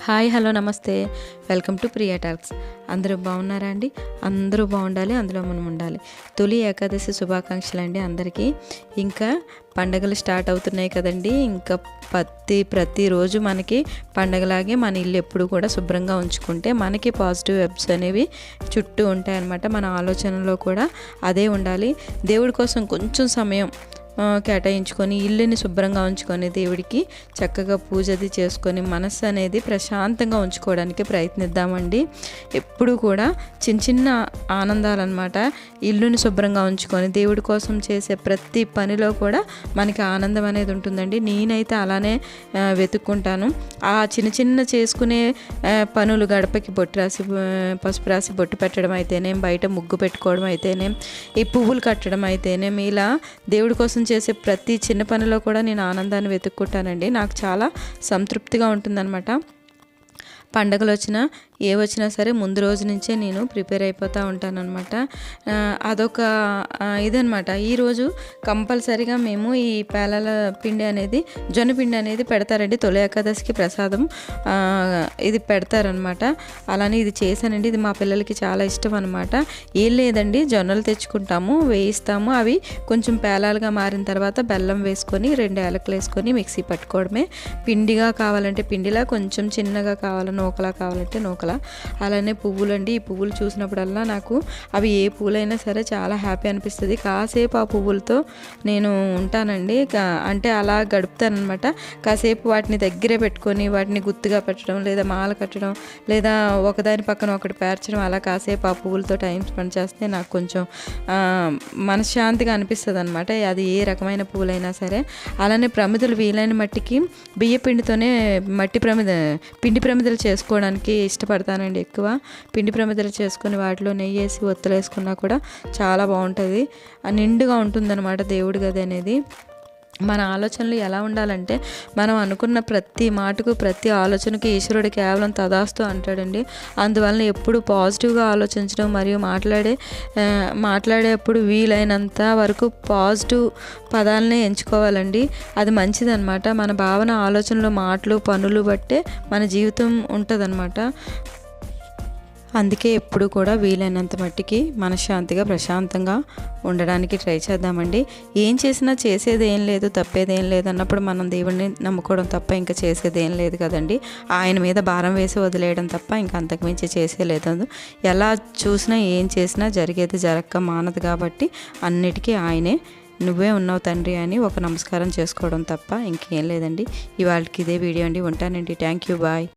Hi hello నమస్తే. Welcome to Priya talks. అందరూ బాగున్నారా అండి? అందరూ బాగుండాలి అందులో మనం ఉండాలి. తొలి ఏకాదశి శుభాకాంక్షలు అండి అందరికీ. ఇంకా పండగలు స్టార్ట్ అవుతున్నాయి కదండి. ఇంకా ప్రతి ప్రతిరోజు మనకి పండగలాగే మన ఇల్లు ఎప్పుడు కూడా శుభ్రంగా ఉంచుకుంటే మనకి పాజిటివ్ వెబ్స్ అనేవి చుట్టూ ఉంటాయన్నమాట. మన ఆలోచనలో కూడా అదే ఉండాలి. దేవుడి కోసం కొంచెం సమయం కేటాయించుకొని ఇల్లుని శుభ్రంగా ఉంచుకొని దేవుడికి చక్కగా పూజ అది చేసుకొని మనస్సు అనేది ప్రశాంతంగా ఉంచుకోవడానికి ప్రయత్నిద్దామండి. ఎప్పుడు కూడా చిన్న చిన్న ఆనందాలన్నమాట. ఇల్లుని శుభ్రంగా ఉంచుకొని దేవుడి కోసం చేసే ప్రతి పనిలో కూడా మనకి ఆనందం అనేది ఉంటుందండి. నేనైతే అలానే వెతుక్కుంటాను. ఆ చిన్న చిన్న చేసుకునే పనులు గడపకి బొట్టు రాసి పసుపు రాసి బొట్టు పెట్టడం అయితేనేం బయట ముగ్గు పెట్టుకోవడం అయితేనేం ఈ పువ్వులు కట్టడం అయితేనేం ఇలా దేవుడి కోసం చేసే ప్రతి చిన్న పనిలో కూడా నేను ఆనందాన్ని వెతుక్కుంటానండి. నాకు చాలా సంతృప్తిగా ఉంటుందన్నమాట. పండగలు వచ్చినా ఏ వచ్చినా సరే ముందు రోజు నుంచే నేను ప్రిపేర్ అయిపోతూ ఉంటానన్నమాట. అదొక ఇదనమాట ఈరోజు కంపల్సరీగా మేము ఈ పేలాల పిండి అనేది జొన్న పిండి అనేది పెడతారండి. తొలి ఏకాదశికి ప్రసాదం. ఇది పెడతారనమాట అలానే ఇది చేశానండి. ఇది మా పిల్లలకి చాలా ఇష్టం అనమాట ఏం లేదండి. జొన్నలు తెచ్చుకుంటాము వేయిస్తాము. అవి కొంచెం పేలాలుగా మారిన తర్వాత బెల్లం వేసుకొని రెండు ఏలకలు వేసుకొని మిక్సీ పట్టుకోవడమే. పిండిగా కావాలంటే పిండిలా కొంచెం చిన్నగా కావాలని నూకలా కావాలంటే నూకలా. అలానే పువ్వులు అండి ఈ పువ్వులు చూసినప్పుడల్లా నాకు అవి ఏ పువ్వులైనా సరే చాలా హ్యాపీ అనిపిస్తుంది. కాసేపు ఆ పువ్వులతో నేను ఉంటానండి. అంటే అలా గడుపుతానమాట కాసేపు వాటిని దగ్గరే పెట్టుకొని వాటిని గుర్తుగా పెట్టడం లేదా మాల కట్టడం లేదా ఒకదాని పక్కన ఒకటి పేర్చడం అలా కాసేపు ఆ పువ్వులతో టైం స్పెండ్ చేస్తే నాకు కొంచెం మనశ్శాంతిగా అనిపిస్తుంది అనమాట అది ఏ రకమైన పువ్వులైనా సరే. అలానే ప్రమిదలు వీలైన మట్టికి బియ్య పిండితోనే మట్టి ప్రమిద పిండి ప్రమిదలు చేసుకోవడానికి ఇష్టపడతానండి ఎక్కువ. పిండి ప్రమిదలు చేసుకుని వాటిలో నెయ్యి వేసి ఒత్తులు వేసుకున్నా కూడా చాలా బాగుంటుంది. ఆ నిండుగా ఉంటుందన్నమాట దేవుడి గది అనేది. మన ఆలోచనలు ఎలా ఉండాలంటే మనం అనుకున్న ప్రతి మాటకు ప్రతి ఆలోచనకి ఈశ్వరుడు కేవలం తదాస్తు అంటాడండి. అందువలన ఎప్పుడు పాజిటివ్గా ఆలోచించడం మరియు మాట్లాడే మాట్లాడేప్పుడు వీలైనంత వరకు పాజిటివ్ పదాలనే ఎంచుకోవాలండి. అది మంచిదన్నమాట. మన భావన ఆలోచనలు మాటలు పనులు బట్టే మన జీవితం ఉంటుందన్నమాట. అందుకే ఎప్పుడు కూడా వీలైనంత మట్టికి మనశ్శాంతిగా ప్రశాంతంగా ఉండడానికి ట్రై చేద్దామండి. ఏం చేసినా చేసేది ఏం లేదు తప్పేది ఏం లేదు అన్నప్పుడు మనం దేవుడిని నమ్ముకోవడం తప్ప ఇంకా చేసేది ఏం లేదు కదండి. ఆయన మీద భారం వేసి వదిలేయడం తప్ప ఇంకా అంతకుమించి చేసే లేదు ఎలా చూసినా ఏం చేసినా జరిగేది జరగక మానదు కాబట్టి అన్నిటికీ ఆయనే. నువ్వే ఉన్నావు తండ్రి అని ఒక నమస్కారం చేసుకోవడం తప్ప ఇంకేం లేదండి. ఇవాళకి ఇదే వీడియో అండి. ఉంటానండి. Thank you. బాయ్.